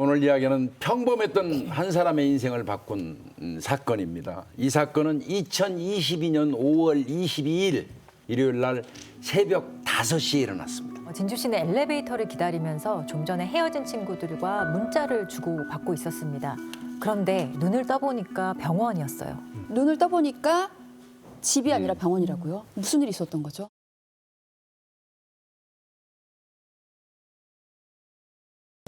오늘 이야기는 평범했던 한 사람의 인생을 바꾼 음, 사건입니다. 이 사건은 2022년 5월 22일 일요일 날 새벽 5시에 일어났습니다. 어, 진주 씨는 엘리베이터를 기다리면서 좀 전에 헤어진 친구들과 문자를 주고 받고 있었습니다. 그런데 눈을 떠보니까 병원이었어요. 눈을 떠보니까 집이 아니라 병원이라고요? 무슨 일이 있었던 거죠?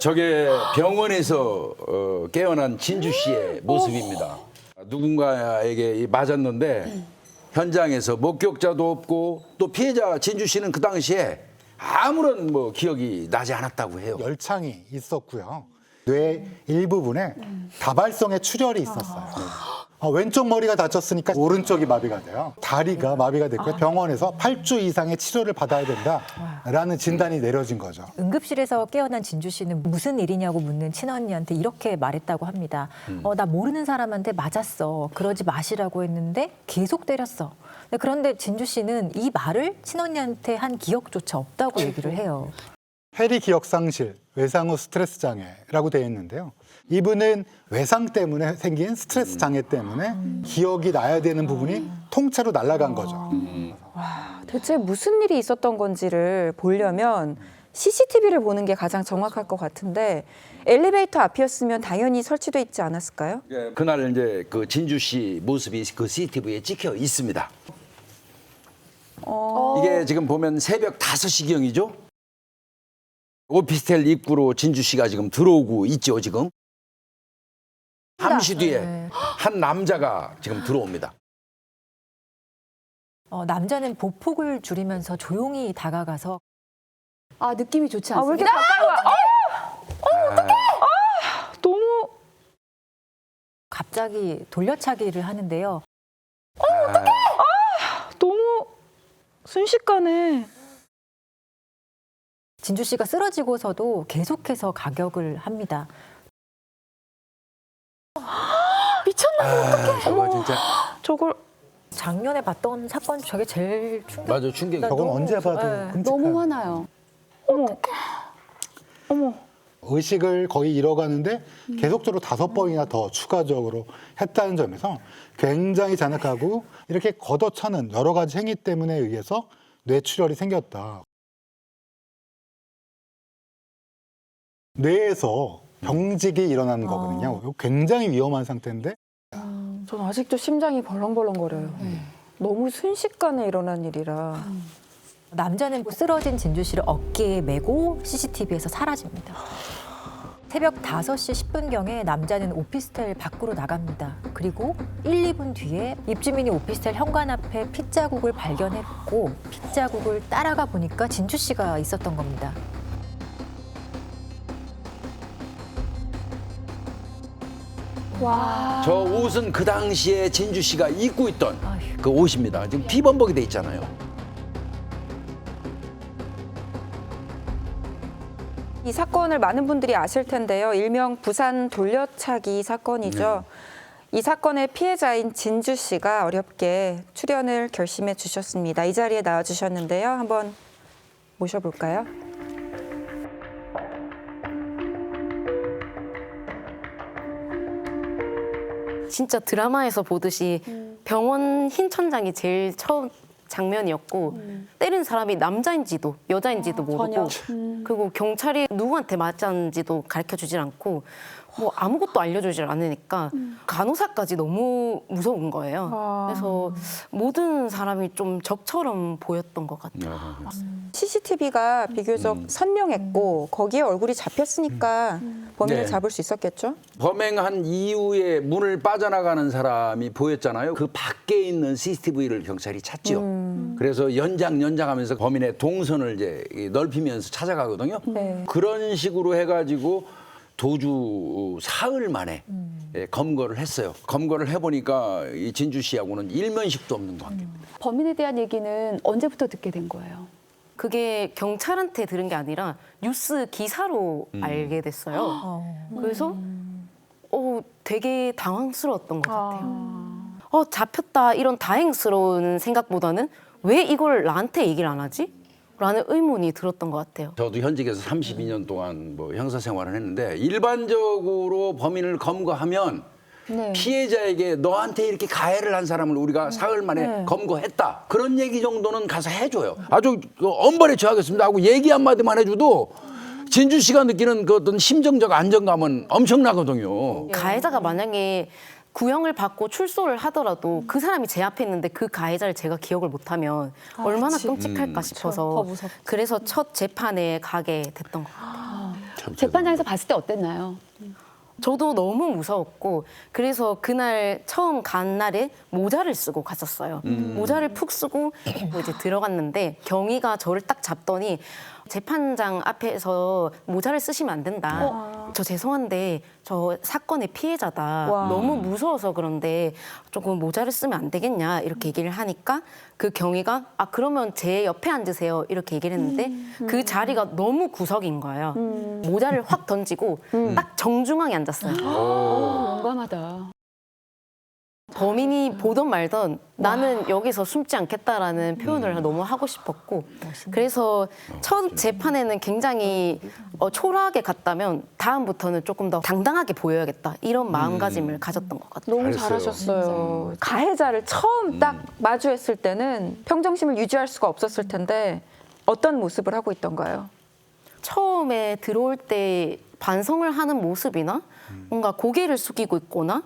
저게 병원에서 어, 깨어난 진주 씨의 모습입니다. 누군가에게 이 맞았는데 현장에서 목격자도 없고 또 피해자 진주 씨는 그 당시에 아무런 뭐 기억이 나지 않았다고 해요. 열창이 있었고요. 뇌 일부분에 다발성의 출혈이 있었어요. 어, 왼쪽 머리가 다쳤으니까 오른쪽이 마비가 돼요. 다리가 마비가 됐고요. 병원에서 8주 이상의 치료를 받아야 된다라는 진단이 내려진 거죠. 응급실에서 깨어난 진주 씨는 무슨 일이냐고 묻는 친언니한테 이렇게 말했다고 합니다. 어, 나 모르는 사람한테 맞았어. 그러지 마시라고 했는데 계속 때렸어. 네, 그런데 진주 씨는 이 말을 친언니한테 한 기억조차 없다고 얘기를 해요. 해리 기억 상실, 외상 후 스트레스 장애라고 되어 있는데요. 이분은 외상 때문에 생긴 스트레스 장애 때문에 기억이 나야 되는 부분이 통째로 날아간 거죠. 대체 무슨 일이 있었던 건지를 보려면 CCTV를 보는 게 가장 정확할 것 같은데 엘리베이터 앞이었으면 당연히 설치돼 있지 않았을까요? 그날 이제 그 진주 씨 모습이 그 CCTV에 찍혀 있습니다. 이게 지금 보면 새벽 5시경이죠? 오피스텔 입구로 진주 씨가 지금 들어오고 있죠, 지금. 잠시 뒤에 네. 한 남자가 지금 들어옵니다. 어, 남자는 보폭을 줄이면서 조용히 다가가서 아 느낌이 좋지 아왜 이렇게 않습니다. 가까이 와? 어, 너무 갑자기 돌려차기를 하는데요. 너무 순식간에 진주 씨가 쓰러지고서도 계속해서 가격을 합니다. 아, 저거 진짜 저걸 작년에 봤던 사건 저게 제일 충격. 맞아 충격이. 저건 너무 언제 봐도 네. 끔찍한 너무 화나요. 어머 어머 의식을 거의 잃어가는데 계속적으로 다섯 번이나 더 추가적으로 했다는 점에서 굉장히 잔악하고 이렇게 걷어차는 여러 가지 행위 때문에 의해서 뇌출혈이 생겼다. 뇌에서 병직이 일어나는 거거든요. 이거 굉장히 위험한 상태인데 전 아직도 심장이 벌렁벌렁거려요. 너무 순식간에 일어난 일이라 남자는 쓰러진 진주 씨를 어깨에 메고 CCTV에서 사라집니다. 새벽 5시 10분경에 남자는 오피스텔 밖으로 나갑니다. 그리고 1, 2분 뒤에 입주민이 오피스텔 현관 앞에 핏자국을 발견했고 핏자국을 따라가 보니까 진주 씨가 있었던 겁니다. 저 옷은 그 당시에 진주 씨가 입고 있던. 그 옷입니다. 지금 피범벅이 돼 있잖아요. 이 사건을 많은 분들이 아실 텐데요. 일명 부산 돌려차기 사건이죠. 이 사건의 피해자인 진주 씨가 어렵게 출연을 결심해 주셨습니다. 이 자리에 나와 주셨는데요. 한번 모셔볼까요? 진짜 드라마에서 보듯이 병원 흰 천장이 제일 처음 장면이었고 때린 사람이 남자인지도 여자인지도 모르고 그리고 경찰이 누구한테 맞았는지도 가르쳐 주질 않고 뭐 아무것도 알려주질 않으니까 간호사까지 너무 무서운 거예요. 그래서 모든 사람이 좀 적처럼 보였던 것 같아요. CCTV가 비교적 선명했고 거기에 얼굴이 잡혔으니까 범인을 네. 잡을 수 있었겠죠. 범행한 이후에 문을 빠져나가는 사람이 보였잖아요. 그 밖에 있는 CCTV를 경찰이 찾지요. 그래서 연장 연장하면서 범인의 동선을 이제 넓히면서 찾아가거든요. 네. 그런 식으로 해가지고 도주 사흘 만에 예, 검거를 했어요. 검거를 해보니까 이 진주 씨하고는 일면식도 없는 관계입니다. 범인에 대한 얘기는 언제부터 듣게 된 거예요? 그게 경찰한테 들은 게 아니라 뉴스 기사로 알게 됐어요. 어. 그래서 어 되게 당황스러웠던 것 같아요. 어 잡혔다 이런 다행스러운 생각보다는 왜 이걸 나한테 얘기를 안 하지? 라는 의문이 들었던 것 같아요. 저도 현직에서 32년 동안 뭐 형사 생활을 했는데 일반적으로 범인을 검거하면 네. 피해자에게 너한테 이렇게 가해를 한 사람을 우리가 사흘 만에 네. 검거했다 그런 얘기 정도는 가서 해줘요. 아주 그 엄벌에 처하겠습니다 하고 얘기 한마디만 해줘도 진주 씨가 느끼는 그 어떤 심정적 안정감은 엄청나거든요. 가해자가 만약에 구형을 받고 출소를 하더라도 그 사람이 제 앞에 있는데 그 가해자를 제가 기억을 못하면 얼마나 끔찍할까 싶어서 더 무섭지. 그래서 첫 재판에 가게 됐던 것 같아요. 재판장에서 봤을 때 어땠나요? 저도 너무 무서웠고 그래서 그날 처음 간 날에 모자를 쓰고 갔었어요. 모자를 푹 쓰고 뭐 이제 들어갔는데 경위가 저를 딱 잡더니 재판장 앞에서 모자를 쓰시면 안 된다. 저 죄송한데 저 사건의 피해자다. 와. 너무 무서워서 그런데 조금 모자를 쓰면 안 되겠냐 이렇게 얘기를 하니까 그 경위가 아 그러면 제 옆에 앉으세요 이렇게 얘기를 했는데 그 자리가 너무 구석인 거예요. 모자를 확 던지고 딱 정중앙에 앉았어요. 용감하다. 범인이 보던 말던 나는 여기서 숨지 않겠다라는 표현을 너무 하고 싶었고 그래서 첫 재판에는 굉장히 어, 초라하게 갔다면 다음부터는 조금 더 당당하게 보여야겠다 이런 마음가짐을 가졌던 것 같아요. 너무 잘했어요. 잘하셨어요. 가해자를 처음 딱 마주했을 때는 평정심을 유지할 수가 없었을 텐데 어떤 모습을 하고 있던가요? 처음에 들어올 때 반성을 하는 모습이나 뭔가 고개를 숙이고 있거나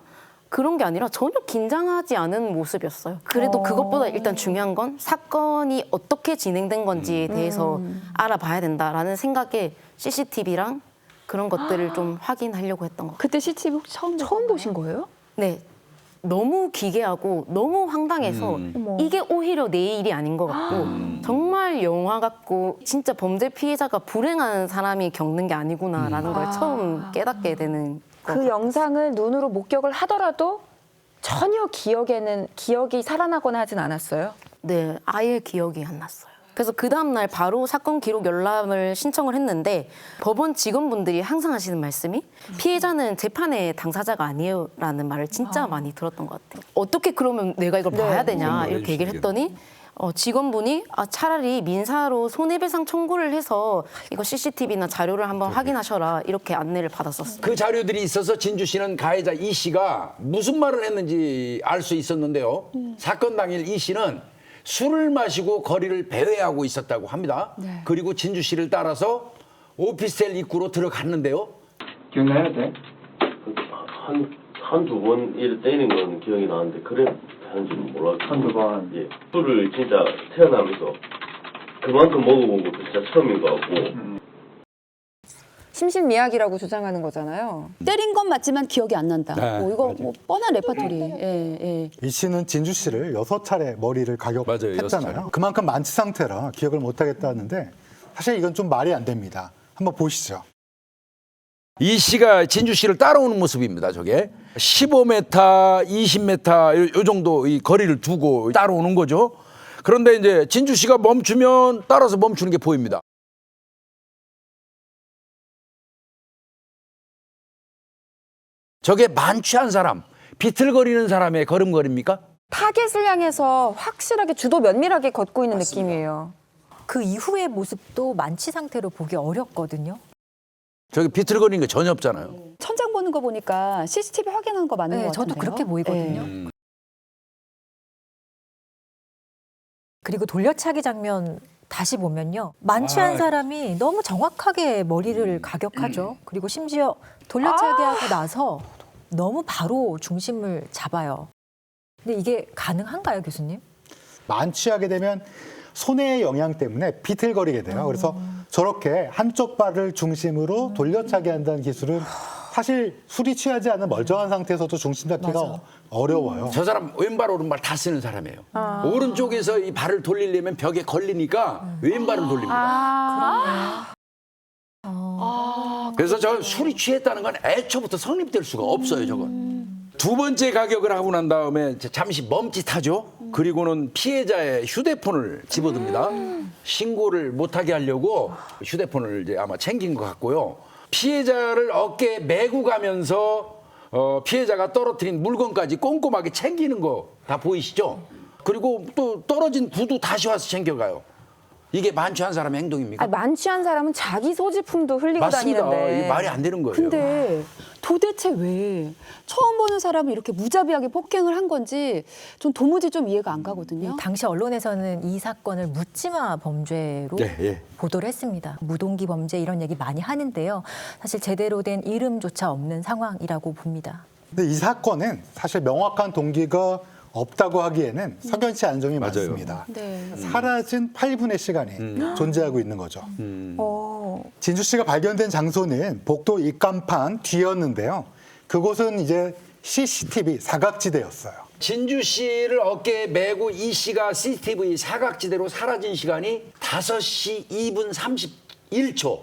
그런 게 아니라 전혀 긴장하지 않은 모습이었어요. 그래도 그것보다 일단 중요한 건 사건이 어떻게 진행된 건지에 대해서 알아봐야 된다라는 생각에 CCTV랑 그런 것들을 좀 확인하려고 했던 것 같아요. 그때 CCTV 혹시 처음 처음 보신 거예요? 네. 너무 기괴하고 너무 황당해서 이게 오히려 내 일이 아닌 것 같고 정말 영화 같고 진짜 범죄 피해자가 불행한 사람이 겪는 게 아니구나라는 걸 처음 깨닫게 되는 것그 영상을 눈으로 목격을 하더라도 전혀 기억에는 기억이 살아나거나 하진 않았어요. 네, 아예 기억이 안 났어요. 그래서 그 다음날 바로 사건 기록 열람을 신청을 했는데 법원 직원분들이 항상 하시는 말씀이 피해자는 재판의 당사자가 아니에요 라는 말을 진짜 많이 들었던 것 같아요. 어떻게 그러면 내가 이걸 봐야 되냐 이렇게 얘기를. 했더니 어, 직원분이 아, 차라리 민사로 손해배상 청구를 해서 이거 CCTV나 자료를 한번 확인하셔라 이렇게 안내를 받았었어요. 그 자료들이 있어서 진주 씨는 가해자 이 씨가 무슨 말을 했는지 알 수 있었는데요. 사건 당일 이 씨는 술을 마시고 거리를 배회하고 있었다고 합니다. 그리고 진주 씨를 따라서 오피스텔 입구로 들어갔는데요. 기억나요, 네? 한, 한두 번 이래 때리는 건 기억이 나는데, 그래 하는지는 몰랐고. 한두 번. 예. 술을 진짜 태어나면서 그만큼 먹어본 것도 진짜 처음인 것 같고. 심신미약이라고 주장하는 거잖아요. 때린 건 맞지만 기억이 안 난다. 네, 뭐 이거. 뭐 뻔한 레파토리. 예, 예. 이 씨는 진주 씨를 여섯 차례 머리를 맞아요, 여섯 차례. 가격했잖아요. 그만큼 만취 상태라 기억을 못 하겠다는데 사실 이건 좀 말이 안 됩니다. 한번 보시죠. 이 씨가 진주 씨를 따라오는 모습입니다. 저게 15m, 20m 요, 요 정도 이 거리를 두고 따라오는 거죠. 그런데 이제 진주 씨가 멈추면 따라서 멈추는 게 보입니다. 저게 만취한 사람, 비틀거리는 사람의 걸음걸이입니까? 타겟을 향해서 확실하게 주도 면밀하게 걷고 있는 느낌이에요. 그 이후의 모습도 만취 상태로 보기 어렵거든요. 저기 비틀거리는 게 전혀 없잖아요. 천장 보는 거 보니까 CCTV 확인한 거 맞는 네, 것 같은데요. 저도 그렇게 보이거든요. 예. 그리고 돌려차기 장면 다시 보면요. 만취한 아. 사람이 너무 정확하게 머리를 가격하죠. 그리고 심지어 돌려차기하고 나서 너무 바로 중심을 잡아요. 근데 이게 가능한가요, 교수님? 만취하게 되면 손해의 영향 때문에 비틀거리게 돼요. 그래서 저렇게 한쪽 발을 중심으로 돌려차기 한다는 기술은 사실 술이 취하지 않은 멀쩡한 상태에서도 중심 잡기가 어려워요. 저 사람 왼발 오른발 다 쓰는 사람이에요. 오른쪽에서 이 발을 돌리려면 벽에 걸리니까 왼발을 돌립니다. 그래서 저 술이 취했다는 건 애초부터 성립될 수가 없어요, 저건. 두 번째 가격을 하고 난 다음에 잠시 멈칫하죠. 그리고는 피해자의 휴대폰을 집어듭니다. 신고를 못하게 하려고 휴대폰을 이제 아마 챙긴 것 같고요. 피해자를 어깨에 메고 가면서 어, 피해자가 떨어뜨린 물건까지 꼼꼼하게 챙기는 거 다 보이시죠? 그리고 또 떨어진 구두 다시 와서 챙겨가요. 이게 만취한 사람의 행동입니까? 아니, 만취한 사람은 자기 소지품도 흘리고 맞습니다. 다니는데. 이게 말이 안 되는 거예요. 근데 도대체 왜 처음 보는 사람을 이렇게 무자비하게 폭행을 한 건지 전 도무지 좀 이해가 안 가거든요. 당시 언론에서는 이 사건을 묻지마 범죄로 예, 예. 보도를 했습니다. 무동기 범죄 이런 얘기 많이 하는데요. 사실 제대로 된 이름조차 없는 상황이라고 봅니다. 근데 이 사건은 사실 명확한 동기가 없다고 하기에는 석연치 않은 점이 맞아요. 많습니다. 네. 사라진 8분의 시간이 존재하고 있는 거죠. 어. 진주 씨가 발견된 장소는 복도 입간판 뒤였는데요. 그곳은 이제 CCTV 사각지대였어요. 진주 씨를 어깨에 메고 이 씨가 CCTV 사각지대로 사라진 시간이 5시 2분 31초.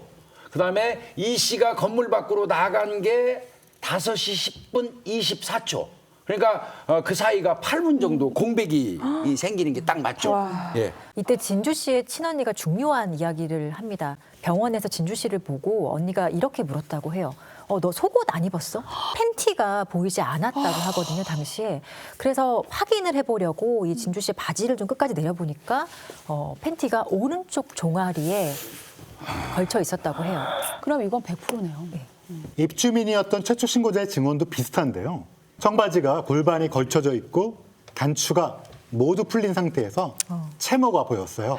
그 다음에 이 씨가 건물 밖으로 나간 게 5시 10분 24초. 그러니까 어, 그 사이가 8분 정도 공백이 이 생기는 게 딱 맞죠. 예. 이때 진주 씨의 친언니가 중요한 이야기를 합니다. 병원에서 진주 씨를 보고 언니가 이렇게 물었다고 해요. 어, 너 속옷 안 입었어? 팬티가 보이지 않았다고 하거든요, 당시에. 그래서 확인을 해보려고 이 진주 씨의 바지를 좀 끝까지 내려보니까 어, 팬티가 오른쪽 종아리에 걸쳐 있었다고 해요. 그럼 이건 100%네요. 입주민이었던 최초 신고자의 증언도 비슷한데요. 청바지가 골반이 걸쳐져 있고 단추가 모두 풀린 상태에서 채모가 보였어요.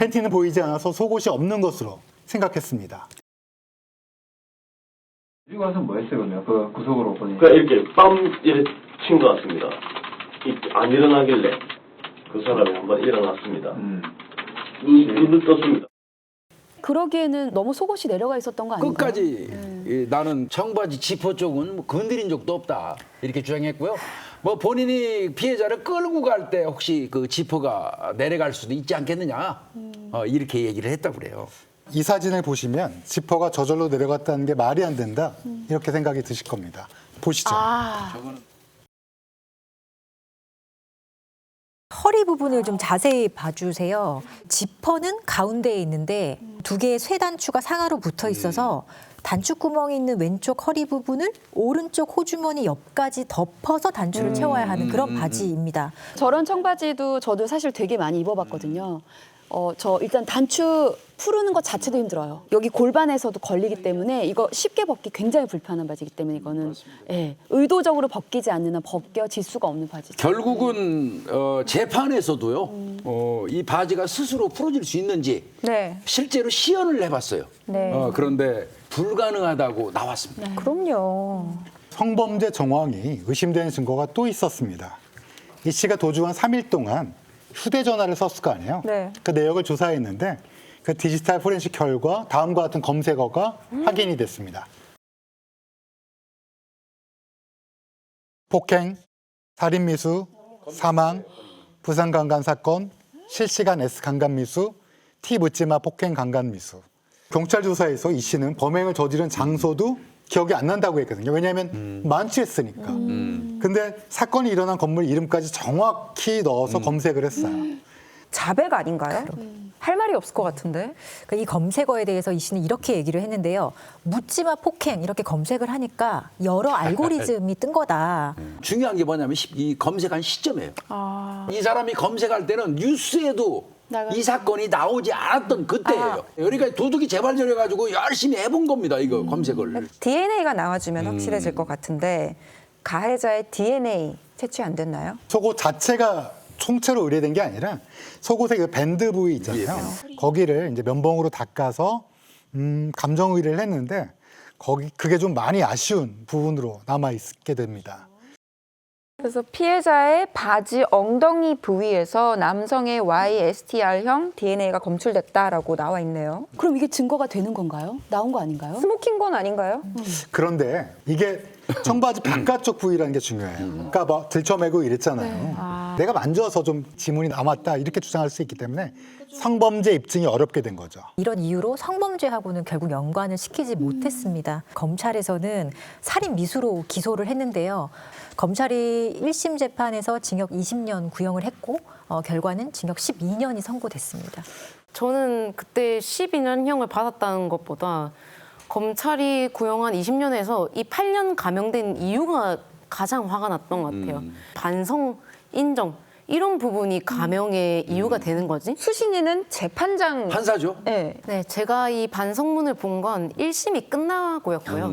팬티는 보이지 않아서 속옷이 없는 것으로 생각했습니다. 그리고 와서 뭐 했어요, 그러면? 그 구석으로 보니. 그러니까 이렇게 빰 이렇게 친 것 같습니다. 이- 안 일어나길래 그 사람이 한번 일어났습니다. 음. 눈, 눈을 떴습니다. 그러기에는 너무 속옷이 내려가 있었던 거 아닌가요? 끝까지 이, 나는 청바지 지퍼 쪽은 뭐 건드린 적도 없다 이렇게 주장했고요. 뭐 본인이 피해자를 끌고 갈 때 혹시 그 지퍼가 내려갈 수도 있지 않겠느냐 어, 이렇게 얘기를 했다고 그래요. 이 사진을 보시면 지퍼가 저절로 내려갔다는 게 말이 안 된다 이렇게 생각이 드실 겁니다. 보시죠. 허리 부분을 좀 자세히 봐주세요. 지퍼는 가운데에 있는데 두 개의 쇠단추가 상하로 붙어 있어서 단추 구멍이 있는 왼쪽 허리 부분을 오른쪽 호주머니 옆까지 덮어서 단추를 채워야 하는 그런 바지입니다. 저런 청바지도 저도 사실 되게 많이 입어봤거든요. 어, 저 일단 단추 푸르는 것 자체도 힘들어요. 여기 골반에서도 걸리기 때문에 이거 쉽게 벗기 굉장히 불편한 바지이기 때문에 이거는 예, 의도적으로 벗기지 않는 한 벗겨질 수가 없는 바지죠. 결국은 어, 재판에서도요 어, 이 바지가 스스로 풀어질 수 있는지 네. 실제로 시연을 해봤어요. 네. 어, 그런데 불가능하다고 나왔습니다. 그럼요. 성범죄 정황이 의심되는 증거가 또 있었습니다. 이 씨가 도주한 3일 동안 휴대전화를 썼을 거 아니에요. 네. 그 내역을 조사했는데 그 디지털 포렌식 결과 다음과 같은 검색어가 확인이 됐습니다. 폭행, 살인미수, 사망, 부산 강간 사건, 실시간 S 강간미수, T 묻지마 폭행 강간미수. 경찰 조사에서 이 씨는 범행을 저지른 장소도 기억이 안 난다고 했거든요. 왜냐하면 만취했으니까. 근데 사건이 일어난 건물 이름까지 정확히 넣어서 검색을 했어요. 자백 아닌가요? 할 말이 없을 것 같은데. 그러니까 이 검색어에 대해서 이 씨는 이렇게 얘기를 했는데요. 묻지마 폭행 이렇게 검색을 하니까 여러 알고리즘이 뜬 거다. 중요한 게 뭐냐면 시- 이 검색한 시점이에요. 이 사람이 검색할 때는 뉴스에도 나갔- 이 사건이 나오지 않았던 그때예요. 그러니까 도둑이 재발견해가지고 열심히 해본 겁니다. 이거 검색을. DNA가 나와주면 확실해질 것 같은데 가해자의 DNA 채취 안 됐나요? 속옷 자체가 총체로 의뢰된 게 아니라 속옷의 그 밴드 부위 있잖아요. 거기를 이제 면봉으로 닦아서 음, 감정 의뢰를 했는데 거기 그게 좀 많이 아쉬운 부분으로 남아 있게 됩니다. 그래서 피해자의 바지 엉덩이 부위에서 남성의 YSTR형 DNA가 검출됐다라고 나와 있네요. 그럼 이게 증거가 되는 건가요? 나온 거 아닌가요? 스모킹 건 아닌가요? 그런데 이게 청바지 바깥쪽 부위라는 게 중요해요. 그러니까 뭐 들쳐매고 이랬잖아요. 내가 만져서 좀 지문이 남았다 이렇게 주장할 수 있기 때문에 성범죄 입증이 어렵게 된 거죠. 이런 이유로 성범죄하고는 결국 연관을 시키지 못했습니다. 검찰에서는 살인 미수로 기소를 했는데요. 검찰이 1심 재판에서 징역 20년 구형을 했고 어, 결과는 징역 12년이 선고됐습니다. 저는 그때 12년형을 받았다는 것보다 검찰이 구형한 20년에서 이 8년 감형된 이유가 가장 화가 났던 것 같아요. 반성 인정 이런 부분이 가명의 이유가 되는 거지? 수신이는 재판장. 판사죠. 네. 네, 제가 이 반성문을 본 건 1심이 끝나고였고요.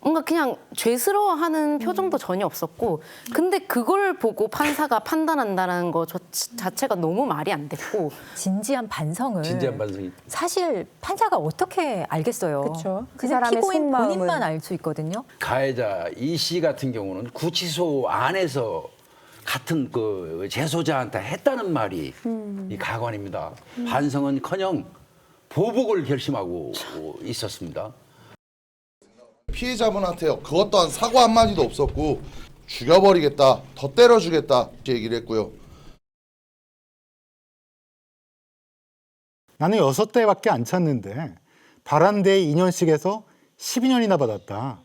뭔가 그냥 죄스러워하는 표정도 전혀 없었고, 근데 그걸 보고 판사가 판단한다는 거 저- 자체가 너무 말이 안 됐고, 진지한 반성을 진지한 반성이. 사실 판사가 어떻게 알겠어요. 그쵸. 그 그냥 사람의 피고인 속마음은. 본인만 알 수 있거든요. 가해자 이 씨 같은 경우는 구치소 안에서 같은 그 재소자한테 했다는 말이 이 가관입니다. 반성은커녕 보복을 결심하고 있었습니다. 피해자분한테 그것 또한 사과 한마디도 없었고 죽여버리겠다, 더 때려주겠다 이렇게 얘기를 했고요. 나는 여섯 대밖에 안 찼는데 바란대에 2년씩에서 12년이나 받았다.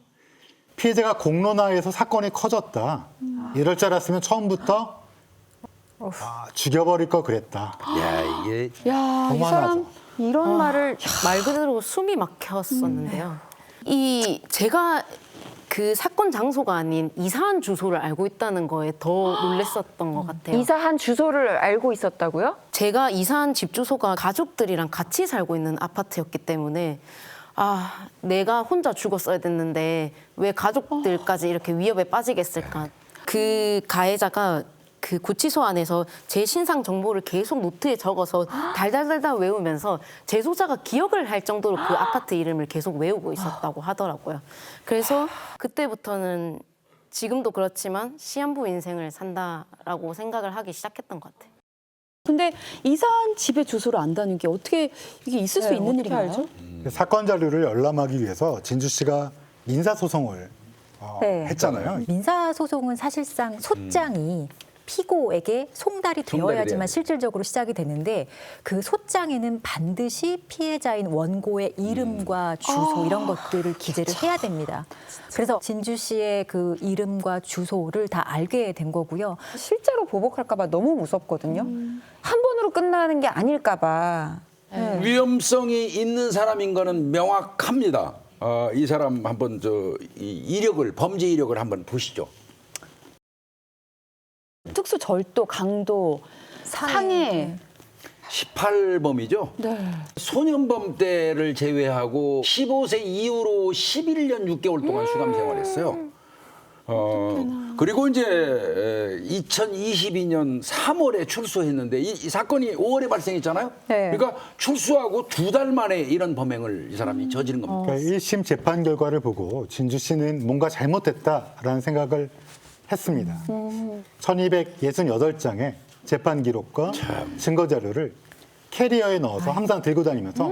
피해자가 공론화해서 사건이 커졌다. 이럴 줄 알았으면 처음부터 아, 죽여버릴 걸 그랬다. 야 이게 야, 이. 사람 이런 말을 말 그대로 숨이 막혔었는데요. 이 제가 그 사건 장소가 아닌 이사한 주소를 알고 있다는 거에 더 놀랬었던 것 같아요. 이사한 주소를 알고 있었다고요? 제가 이사한 집 주소가 가족들이랑 같이 살고 있는 아파트였기 때문에 아 내가 혼자 죽었어야 됐는데 왜 가족들까지 이렇게 위협에 빠지겠을까 그 가해자가 그 구치소 안에서 제 신상 정보를 계속 노트에 적어서 달달달달 외우면서 재소자가 기억을 할 정도로 그 아파트 이름을 계속 외우고 있었다고 하더라고요. 그래서 그때부터는 지금도 그렇지만 시한부 인생을 산다라고 생각을 하기 시작했던 것 같아요. 근데 이사한 집의 주소를 안다는 게 어떻게 이게 있을 수 네, 있는 어떻게 일인가요? 알죠? 사건 자료를 열람하기 위해서 진주 씨가 민사 소송을 어, 네. 했잖아요. 민사 소송은 사실상 소장이 피고에게 송달이 되어야지만 돼야 돼. 실질적으로 시작이 되는데 그 소장에는 반드시 피해자인 원고의 이름과 주소 이런 것들을 기재를 해야 됩니다. 그래서 진주 씨의 그 이름과 주소를 다 알게 된 거고요. 실제로 보복할까봐 너무 무섭거든요. 한 번으로 끝나는 게 아닐까봐. 네. 위험성이 있는 사람인 거는 명확합니다. 어, 이 사람 한번 저 이 이력을 범죄 이력을 한번 보시죠. 특수 절도, 강도, 상해. 18범이죠. 네. 소년범 때를 제외하고 15세 이후로 11년 6개월 동안 수감 생활했어요. 어, 그리고 이제 2022년 3월에 출소했는데 이, 이 사건이 5월에 발생했잖아요. 네. 그러니까 출소하고 두 달 만에 이런 범행을 이 사람이 저지른 겁니다. 그러니까 1심 재판 결과를 보고 진주 씨는 뭔가 잘못됐다라는 생각을 했습니다. 1268장의 재판 기록과 증거 자료를 캐리어에 넣어서 항상 들고 다니면서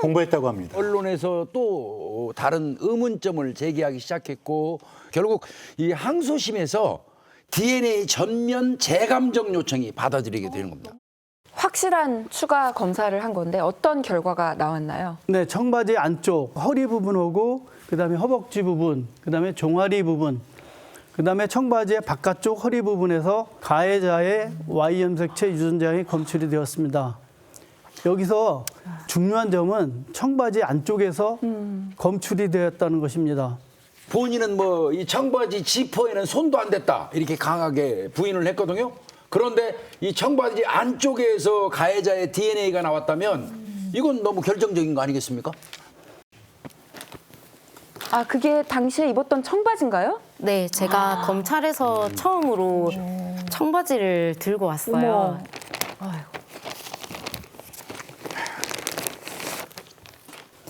공부했다고 합니다. 언론에서 또 다른 의문점을 제기하기 시작했고 결국 이 항소심에서 DNA 전면 재감정 요청이 받아들이게 되는 겁니다. 확실한 추가 검사를 한 건데 어떤 결과가 나왔나요? 네, 청바지 안쪽 허리 부분하고 그다음에 허벅지 부분, 그다음에 종아리 부분, 그 다음에 청바지의 바깥쪽 허리 부분에서 가해자의 Y 염색체 유전장이 검출이 되었습니다. 여기서 중요한 점은 청바지 안쪽에서 검출이 되었다는 것입니다. 본인은 뭐 이 청바지 지퍼에는 손도 안 댔다 이렇게 강하게 부인을 했거든요. 그런데 이 청바지 안쪽에서 가해자의 DNA가 나왔다면 이건 너무 결정적인 거 아니겠습니까? 아 그게 당시에 입었던 청바지인가요? 네, 제가 검찰에서 처음으로 청바지를 들고 왔어요. 어머.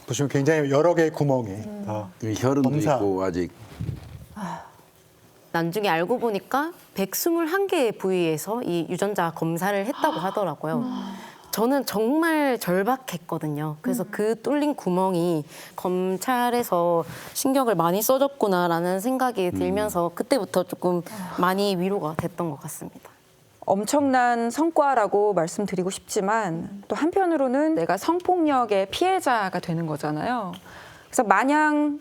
보시면 굉장히 여러 개의 구멍이 다이 혈흔도 검사. 있고 아직 나중에 알고 보니까 121개의 부위에서 이 유전자 검사를 했다고 하더라고요. 저는 정말 절박했거든요. 그래서 그 뚫린 구멍이 검찰에서 신경을 많이 써줬구나라는 생각이 들면서 그때부터 조금 많이 위로가 됐던 것 같습니다. 엄청난 성과라고 말씀드리고 싶지만 또 한편으로는 내가 성폭력의 피해자가 되는 거잖아요. 그래서 마냥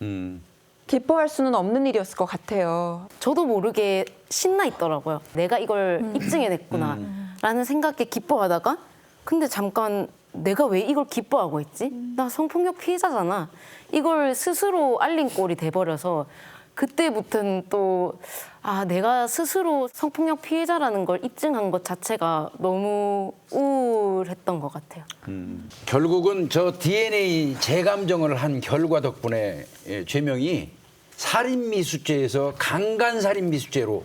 음. 기뻐할 수는 없는 일이었을 것 같아요. 저도 모르게 신나 있더라고요. 내가 이걸 입증해냈구나. 라는 생각에 기뻐하다가 근데 잠깐 내가 왜 이걸 기뻐하고 있지? 나 성폭력 피해자잖아. 이걸 스스로 알린 꼴이 돼버려서 그때부터는 또 아, 내가 스스로 성폭력 피해자라는 걸 입증한 것 자체가 너무 우울했던 것 같아요. 결국은 저 DNA 재감정을 한 결과 덕분에 예, 죄명이 살인미수죄에서 강간살인미수죄로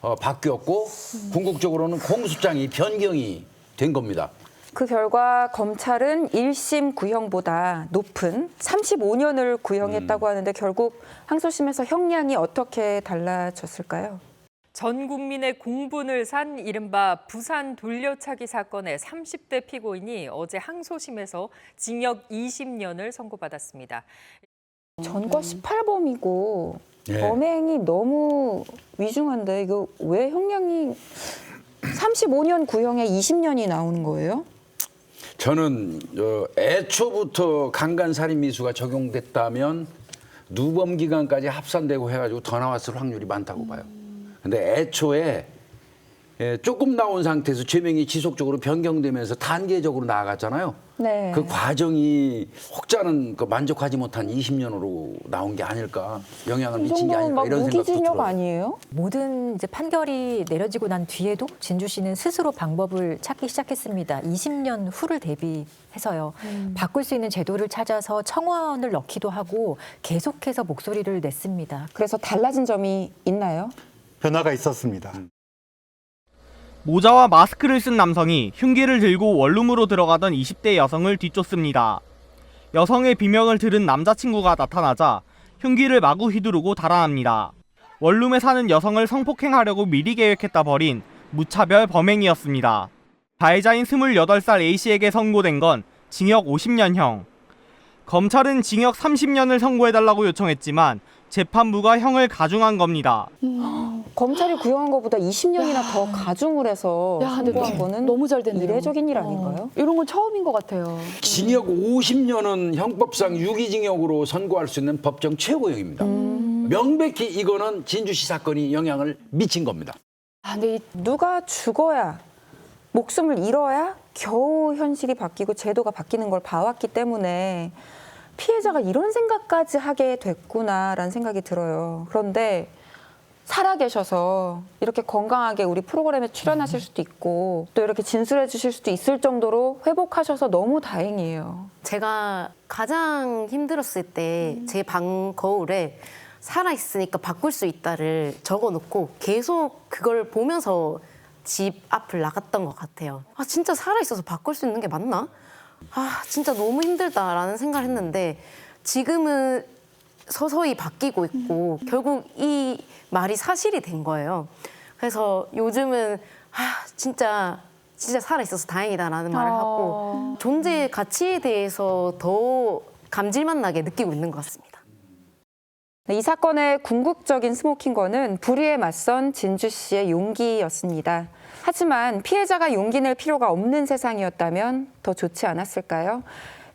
어, 바뀌었고 궁극적으로는 공소장이 변경이 된 겁니다. 그 결과 검찰은 1심 구형보다 높은 35년을 구형했다고 하는데 결국 항소심에서 형량이 어떻게 달라졌을까요? 전 국민의 공분을 산 이른바 부산 돌려차기 사건의 30대 피고인이 어제 항소심에서 징역 20년을 선고받았습니다. 전과 18범이고 예. 범행이 너무 위중한데 이거 왜 형량이 35년 구형에 20년이 나오는 거예요? 저는 어, 애초부터 강간살인미수가 적용됐다면 누범 기간까지 합산되고 해가지고 더 나왔을 확률이 많다고 봐요. 근데 애초에 예, 조금 나온 상태에서 죄명이 지속적으로 변경되면서 단계적으로 나아갔잖아요. 네. 그 과정이 혹자는 그 만족하지 못한 20년으로 나온 게 아닐까 영향을 이 미친 게 아닐까 막 이런 생각도 무기징역 들어요. 아니에요? 모든 이제 판결이 내려지고 난 뒤에도 진주 씨는 스스로 방법을 찾기 시작했습니다. 20년 후를 대비해서요. 바꿀 수 있는 제도를 찾아서 청원을 넣기도 하고 계속해서 목소리를 냈습니다. 그래서 달라진 점이 있나요? 변화가 있었습니다. 모자와 마스크를 쓴 남성이 흉기를 들고 원룸으로 들어가던 20대 여성을 뒤쫓습니다. 여성의 비명을 들은 남자친구가 나타나자 흉기를 마구 휘두르고 달아납니다. 원룸에 사는 여성을 성폭행하려고 미리 계획했다 벌인 무차별 범행이었습니다. 가해자인 28살 A씨에게 선고된 건 징역 50년형. 검찰은 징역 30년을 선고해달라고 요청했지만 재판부가 형을 가중한 겁니다. 검찰이 구형한 것보다 20년이나 더 가중을 해서 야, 근데 선고한 거는 너무 잘 됐네요. 이례적인 일 아닌가요? 어, 이런 건 처음인 것 같아요. 징역 50년은 형법상 유기징역으로 선고할 수 있는 법정 최고형입니다. 명백히 이거는 진주시 사건이 영향을 미친 겁니다. 아, 근데 이 누가 죽어야 목숨을 잃어야 겨우 현실이 바뀌고 제도가 바뀌는 걸 봐왔기 때문에 피해자가 이런 생각까지 하게 됐구나라는 생각이 들어요. 그런데 살아계셔서 이렇게 건강하게 우리 프로그램에 출연하실 수도 있고 또 이렇게 진술해 주실 수도 있을 정도로 회복하셔서 너무 다행이에요. 제가 가장 힘들었을 때 제 방 거울에 살아 있으니까 바꿀 수 있다를 적어 놓고 계속 그걸 보면서 집 앞을 나갔던 것 같아요. 아 진짜 살아 있어서 바꿀 수 있는 게 맞나? 아 진짜 너무 힘들다라는 생각을 했는데 지금은 서서히 바뀌고 있고 결국 이 말이 사실이 된 거예요. 그래서 요즘은 아 진짜 진짜 살아 있어서 다행이다라는 말을 하고 존재의 가치에 대해서 더 감질맛 나게 느끼고 있는 것 같습니다. 네, 이 사건의 궁극적인 스모킹건은 불의에 맞선 진주 씨의 용기였습니다. 하지만 피해자가 용기 낼 필요가 없는 세상이었다면 더 좋지 않았을까요?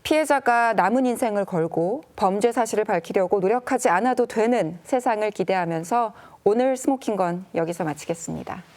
피해자가 남은 인생을 걸고 범죄 사실을 밝히려고 노력하지 않아도 되는 세상을 기대하면서 오늘 스모킹건 여기서 마치겠습니다.